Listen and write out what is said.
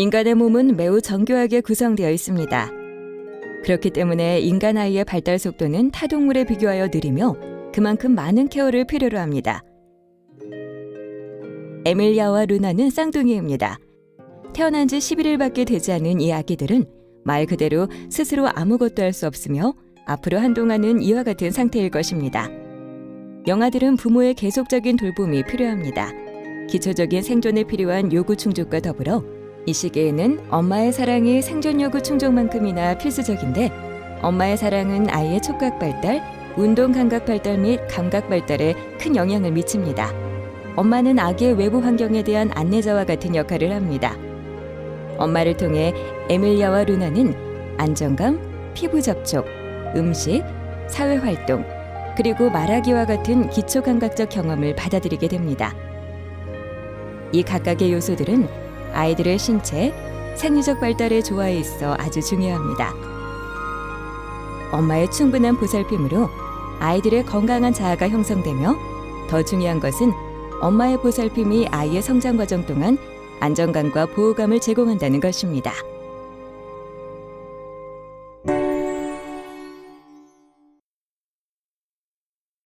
인간의 몸은 매우 정교하게 구성되어 있습니다. 그렇기 때문에 인간 아이의 발달 속도는 타동물에 비교하여 느리며 그만큼 많은 케어를 필요로 합니다. 에밀리아와 루나는 쌍둥이입니다. 태어난 지 11일밖에 되지 않은 이 아기들은 말 그대로 스스로 아무것도 할 수 없으며 앞으로 한동안은 이와 같은 상태일 것입니다. 영아들은 부모의 계속적인 돌봄이 필요합니다. 기초적인 생존에 필요한 요구 충족과 더불어 이 시기에는 엄마의 사랑이 생존 요구 충족만큼이나 필수적인데 엄마의 사랑은 아이의 촉각 발달, 운동 감각 발달 및 감각 발달에 큰 영향을 미칩니다. 엄마는 아기의 외부 환경에 대한 안내자와 같은 역할을 합니다. 엄마를 통해 에밀리아와 루나는 안정감, 피부 접촉, 음식, 사회 활동, 그리고 말하기와 같은 기초 감각적 경험을 받아들이게 됩니다. 이 각각의 요소들은 아이들의 신체, 생리적 발달에 조화해 있어 아주 중요합니다. 엄마의 충분한 보살핌으로 아이들의 건강한 자아가 형성되며 더 중요한 것은 엄마의 보살핌이 아이의 성장 과정 동안 안정감과 보호감을 제공한다는 것입니다.